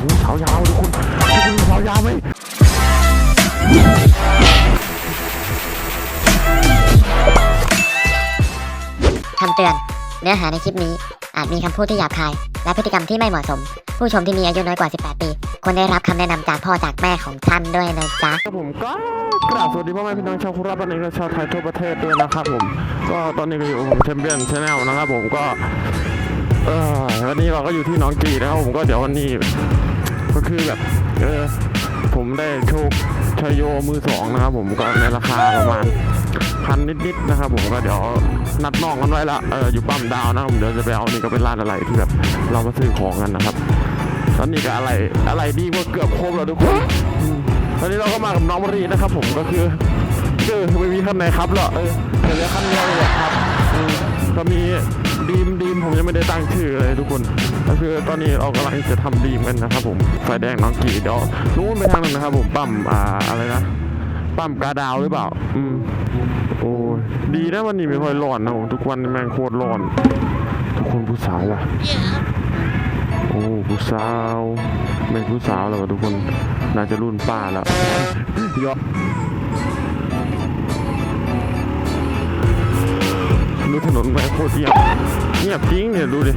หสาวยาวทุกคนทุกคนสาวยาวไหมคำเตือน เนื้อหาในคลิปนี้ อาจมีคำพูดที่หยาบคาย และพฤติกรรมที่ไม่เหมาะสม ผู้ชมที่มีอายุน้อยกว่า 18 ปีควรได้รับคำแนะนำจากพ่อจากแม่ของท่านด้วยนะจ๊ะครับผมก็กราบสวัสดีพ่อแม่พี่น้องชาวโคราชบ้านเองและชาวไทยทั่วประเทศด้วยนะครับผม ก็ตอนนี้ก็อยู่กับผมแชมเปี้ยนชาแนลนะครับผมก็ วันนี้เราก็อยู่ที่น้องกีนะครับผมก็เดี๋ยววันนี้ ก็คือแบบ เออ ผมได้โชคชยโยมือสองนะครับ ผมก็ในราคาประมาณพันนิดๆนะครับ ผมก็เดี๋ยวนัดน้องกันไว้ละเอออยู่ปั๊มดาวนะผมเดี๋ยวจะไปเอานี่ก็เป็นร้านอะไรที่แบบเรามาซื้อของกันนะครับตอนนี้ก็อะไรอะไรดีกว่าเกือบครบแล้วทุกคนตอนนี้เราก็มากับน้องมารีนะครับ ผมก็คือเออไม่มีคันไหนครับหรอเออแต่เหลือคันเดียวเลยครับก็มี ดีมดีมผมยังไม่ได้ตั้งชื่อเลยทุกคนก็คือตอนนี้เรากำลังจะทำดีมกันนะครับผมไฟแดงน้องกีเดี๋ยวนู้นไปทางนั้นนะครับผมปั๊มอ่าอะไรนะปั๊มกาดาวหรือเปล่า อืมโอ้ยดีนะวันนี้ไม่ค่อยร้อนนะผมทุกวันแม่งโคตรร้อน ทุกคนผู้สาวว่ะโอ้ผู้สาวเป็นผู้สาวแล้วอะทุกคนน่าจะรุ่นป้าแล้วยอด ถนนไปโคตรเงียบเงียบจริงเนี่ยดูดิ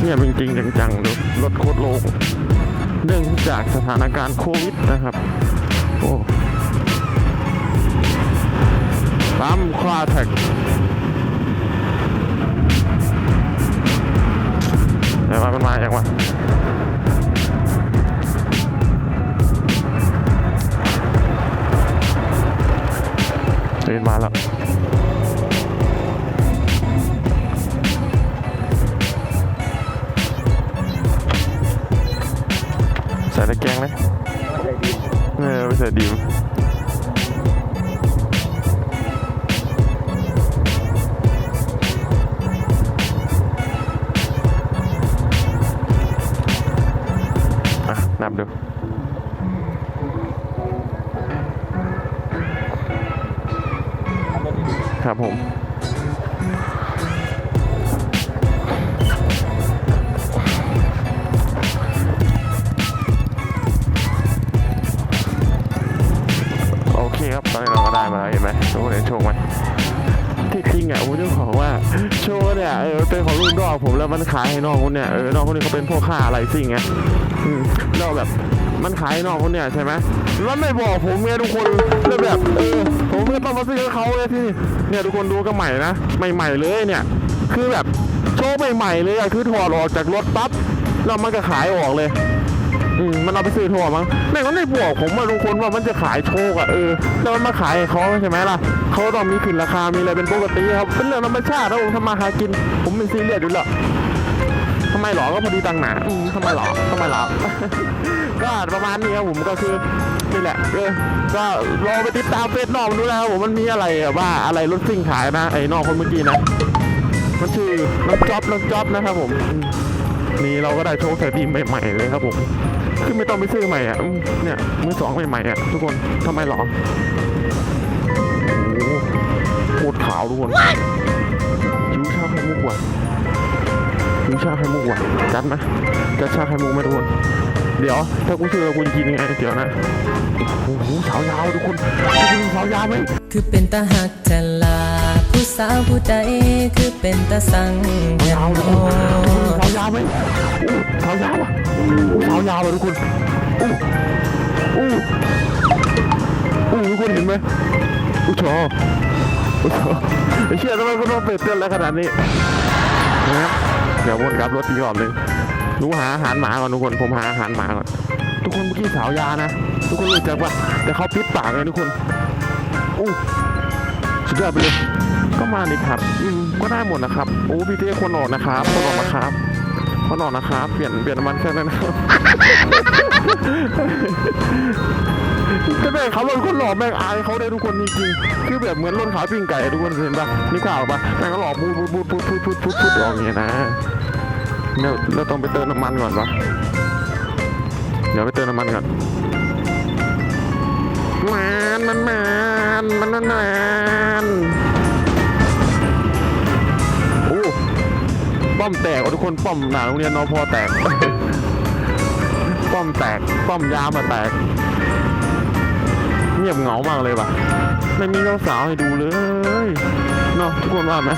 เงียบจริงๆจังๆดูรถโคตรโล่งเนื่องจากสถานการณ์โควิดนะครับ โอ้ปั๊มคลาแท็กเดี๋ยวว่ามันมาอย่างวะ เดินมาแล้วใส่ตะแกรงไหมเออไปใส่ดีมนับดู ครับผมโอเคครับตอนนี้เราก็ได้มาแล้วเห็นไหมทุกคนเห็นโชคไหม ริงอะผมจะบอกว่าโชว์เนี่ยเออเป็นของรุ่นน้องผมแล้วมันขายให้น้องคนเนี่ยเออน้องคนนี้เขาเป็นพ่อค้าอะไรสิ่งไงอืมแล้วแบบมันขายให้น้องคนเนี่ยใช่ไหมแล้วไม่บอกผมไงทุกคนแล้วแบบเออผมก็ต้องมาซื้อเขาเลยที่เนี่ยทุกคนดูก็ใหม่นะใหม่ๆเลยเนี่ย คือแบบโชว์ใหม่ๆเลยอะคือถอดออกจากรถปั๊บแล้วมันก็ขายออกเลย อืมมันเอาไปซื้อทั่วมั้งแม่งก็ไม่บอกผมว่าทุกคนว่ามันจะขายโชคอะเออแล้วมันมาขายให้เขาใช่ไหมล่ะเขาต้องมีขึ้นราคามีอะไรเป็นปกติครับเป็นเรื่องธรรมชาตินะผมทำมาหากิน ผมเป็นซีเรียสอยู่แล้วทำไมหรอก็พอดีตังค์หนาอืมทำไมหรอทำไมหรอก็ประมาณนี้ครับผมก็คือนี่แหละเออก็รอไปติดตามเฟซนอกดูแล้วผมมันมีอะไรอะว่าอะไรรถซิ่งขายนะไอ้นอกคนเมื่อกี้นะมันชื่อน้องจ๊อบน้องจ๊อบนะครับผมอืมนี่เราก็ได้โชว์ใส่ทีมใหม่ๆเลยครับผม คือไม่ต้องไปซื้อใหม่อะเนี่ยมือสองใหม่ๆอะทุกคนทำไมหรอโอ้โหโคตรขาวทุกคนยูชาไข่มุกว่ะยูชาไข่มุกว่ะจัดไหมจัดชาไข่มุกไหมทุกคนเดี๋ยว ถ้ากูซื้อแล้วกูจะกินยังไงเดี๋ยวนะโอ้โหสาวยาวทุกคนทุกคนสาวยาวไหมคือเป็นตาหักทลาผู้สาวผู้ใด เป็นตาสังแห่สาวงทุกโอคนสาวยาวไหมอู้สาวยาวอะอู้สาวยาวอะทุกคนอู้อู้อู้ทุกคนเห็นไหมอู้ชออู้ชอเชี่ยทำไมมันต้องเปิดเตือนแล้วขนาดนี้นะครับเดี๋ยววนกลับรถอีกรอบหนึ่งหนูหาอาหารหมาก่อนทุกคนผมหาอาหารหมาก่อนทุกคนเมื่อกี้สาวยานะ ทุกคนรู้จักปะแต่เขาปิดปากเลยทุกคนอู้ สุดยอดไปเลยก็มาดิครับอืมก็ได้หมดนะครับโอ้พี่เต้คนออกนะครับคนออกนะครับคนออกนะครับ เปลี่ยนเปลี่ยนน้ำมันเครื่องได้นะครับจะแม่งเขารถคนหล่อแม่งอายเขาได้ทุกคนจริงๆคือแบบเหมือนรถขาปิ้งไก่ทุกคนเห็นปะนี่ข่าวปะแม่งก็หล่อพูดพูดพูดพูดพูดพูดพูดพูดออกอย่างเงี้ยนะเดี๋ยวเราต้องไปเติมน้ำมันก่อนปะเดี๋ยวไปเติมน้ำมันก่อน มันมันมันมันมันมันโอ้ป้อมแตกทุกคนป้อมหนาโรงเรียนนอพอแตก ป้อมแตก ป้อมยามาแตก เงียบเหงามากเลยว่ะ ไม่มีสาวให้ดูเลยเนาะทุกคนว่าไหม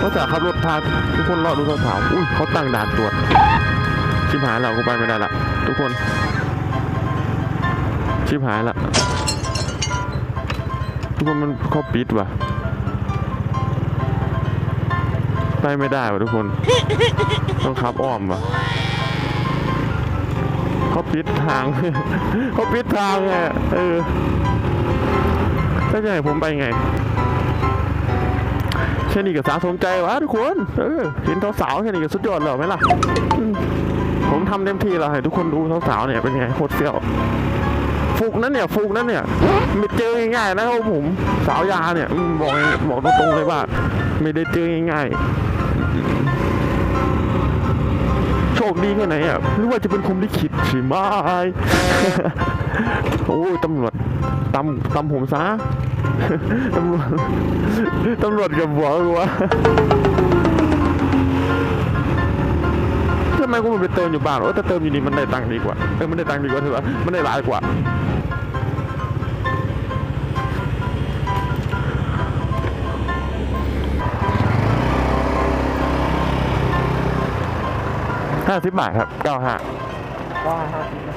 ก็จะขับรถพาทุกคนรอดูสาวอุ้ยเขาตั้งด่านตรวจชิบหายแล้วกูไปไม่ได้ละทุกคนชิบหายละ ทุกคนมันเขาปิดว่ะไปไม่ได้ว่ะทุกคน ต้องขับอ้อมว่ะเขาปิดทางเขาปิดทางไงเออแล้วจะให้ผมไปไงแค่นี้ก็สาสมใจวะทุกคนเออเห็นสาวๆแค่นี้ก็สุดยอดแล้วไหมล่ะผมทำเต็มที่แล้วให้ทุกคนดูสาวๆเนี่ยเป็นไงโคตรเฟี้ยว ฟุกนั่นเนี่ยฟุกนั่นเนี่ยไม่เจอง่ายๆนะครับผมสาวยาเนี่ยบอกบอกตรงๆเลยว่า ไม่ได้เจอง่ายๆโชคดีแค่ไหนอะหรือว่าจะเป็นผมที่คิดใช่ไหมโอ้ยตำรวจตำตำผมซะตำรวจตำรวจกับหัวกูวะ มกูมันไปเติมอยู่บ้านโอ้แต่เติมอยู่นี่มันได้ตังค์ดีกว่าเออมันได้ตังค์ดีกว่าเถอะมันได้หลายกว่าห้าสิบบาทครับเก้าห้าเก้าห้า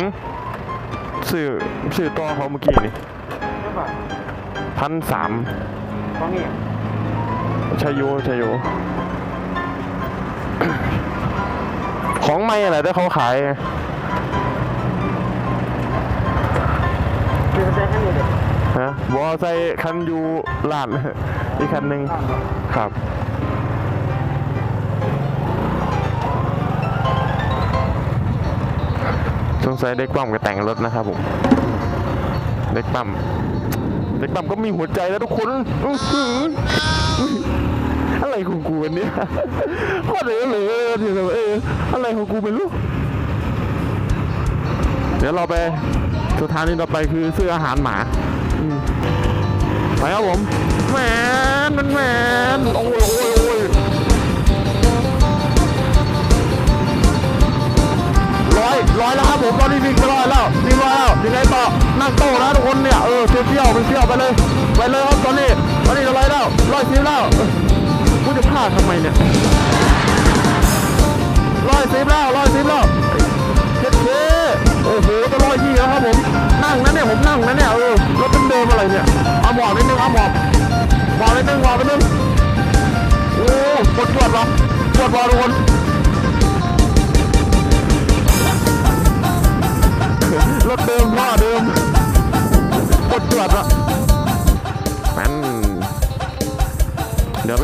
หืมสื่อสื่อต่อเขาเมื่อกี้นี่ใช่ป่ะพันสามเพราะนี่ชายโยชายโย ของไม่อะไรแต่เขาขายไงคือใช้แค่นี้เด็กฮะบอใส่คันอยู่ลาน อีกคันหนึ่งครับ สงสัยเด็กปั๊มก็แต่งรถนะครับผมเด็กปั๊มเด็กปั๊มก็มีหัวใจแล้วทุกคนอะไรของกูวันเนี้ยโคตรเลยเลยเอออะไรของกูไม่รู้เดี๋ยวเราไปสถานีต่อไปคือซื้ออาหารหมาไปครับผมแมนแมนโอ้ย ร้อยร้อยแล้วครับผมตอนนี้วิ่งไปร้อยแล้ววิ่งร้อยแล้วยังไงต่อนั่งโต๊ะนะทุกคนเนี่ยเออเที่ยวๆไปเที่ยวไปเลยไปเลยครับตอนนี้ตอนนี้จะร้อยแล้วร้อยสิบแล้วกูจะพลาดทำไมเนี่ยร้อยสิบแล้วร้อยสิบแล้วเจ็ดเคโอ้โหจะร้อยยี่แล้วครับผมนั่งนะเนี่ยผมนั่งนะเนี่ยเออรถเดิมอะไรเนี่ยเอาหมอบนิดนึงเอาหมอบหมอบนิดนึงหมอบนิดนึงโอ้ปวดปวดวะปวดวะทุกคน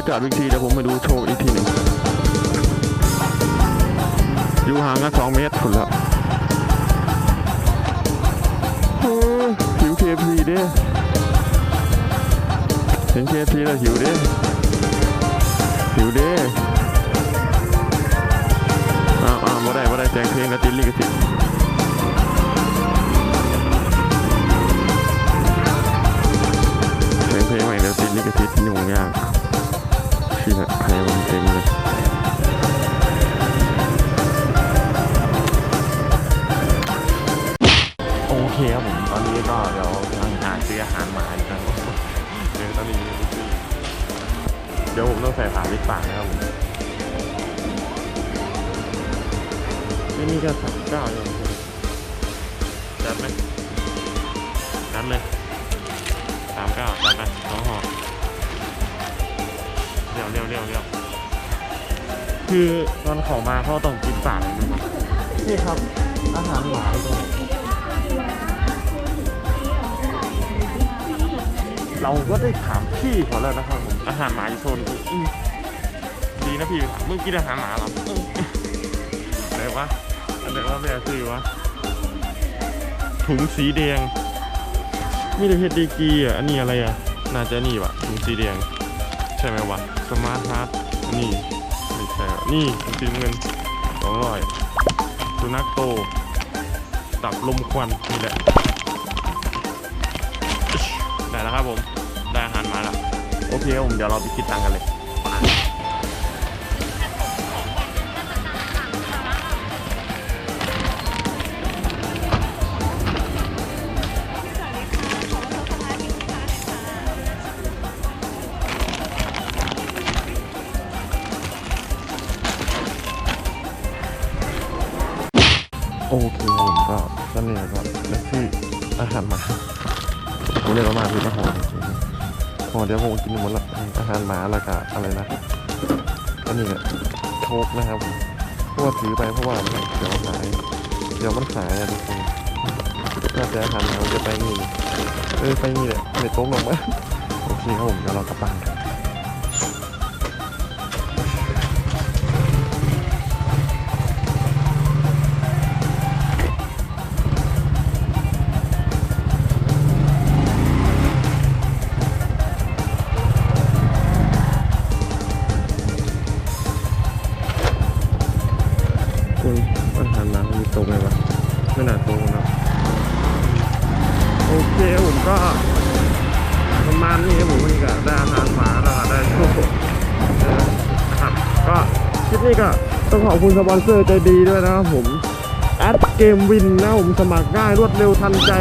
เดี๋ยวไปจอดวิกทีเดี๋ยวผมไปดูโชว์อีกทีหนึ่งอยู่ห่างกันสองเมตรคุณแล้วโอ้ยหิวเคฟซีเด้เห็นเคฟซีแล้วหิวเด้หิวเด้อ้าวอ้าวมาได้มาได้แจงเพลงนะติดลิขสิทธิ์เพลงเพลงใหม่เดี๋ยวติดลิขสิทธิ์ยุ่งยาก ที่แบบใครมันเต็มเลยโอเคครับผมตอนนี้ก็เดี๋ยวกำลังหาซื้ออาหารหมาอยู่ครับเดี๋ยวตอนนี้เดี๋ยวผมต้องใส่ขาลิปปากนะครับผมไม่นี่ก็สามเก้ายังจัดไหมจัดเลยสามเก้าจัดไปสองห่อ วเร็วเร็วเร็วคือตอนเขามาเขาต้องกินปากเลยนะครับนี่ครับ อาหารหมาตรงนี้เราก็ได้ถามพี่เขาแล้วนะครับผมอาหารหมาอยู่โซนนี้อืมดีนะพี่ถามมึงกินอาหารหมาเหรออืมไหนวะอันไหนว่าแบบซื้อวะถุงสีแดงมีแต่เฮดดีกรีอะอันนี้อะไรอะน่าจะนี่วะถุงสีแดงใช่ไหมวะสมาร์ทฮาร์ดนี่ไม่ใช่นี่ถุงสีนเงินสองร้อยสุนัขโต ตับลมควันนี่แหละได้แล้วครับผม ได้อาหารมาแล้ว โอเคครับผมเดี๋ยวเราไปคิดตังค์กันเลย อเดี๋ยวผมกินหมดละอาหารหมาละกะอะไรนะอันนี้ก็โชคนะครับเพราะว่าถือไปเพราะว่าเดี๋ยวหายเดี๋ยวมันหายอะทุกคนน่าจะอาหารหมาจะไปนี่เออไปนี่แหละไม่ตรงลงมาโอเคครับผมเดี๋ยวเรากลับบ้าน นี้ก็ต้องขอบคุณสปอนเซอร์ใจดีด้วยนะครับผมแอดเกมวินนะผมสมัครง่ายรวดเร็วทันใจ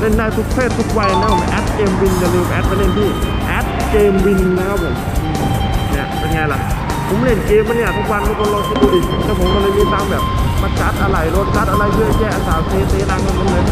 เล่นได้ทุกเพศทุกวัยนะผมแอดเกมวินอย่าลืมแอดไปเล่นที่แอดเกมวินนะครับผมเนี่ยเป็นไงล่ะ ผมเล่นเกมมาเนี่ยทุกวันทุกคนลองคิดดูดิแล้วผมก็เลยมีตังแบบมาจัดอะไรรถจัดอะไรเยอะแยะสาวเซเซรังกันหมดเลย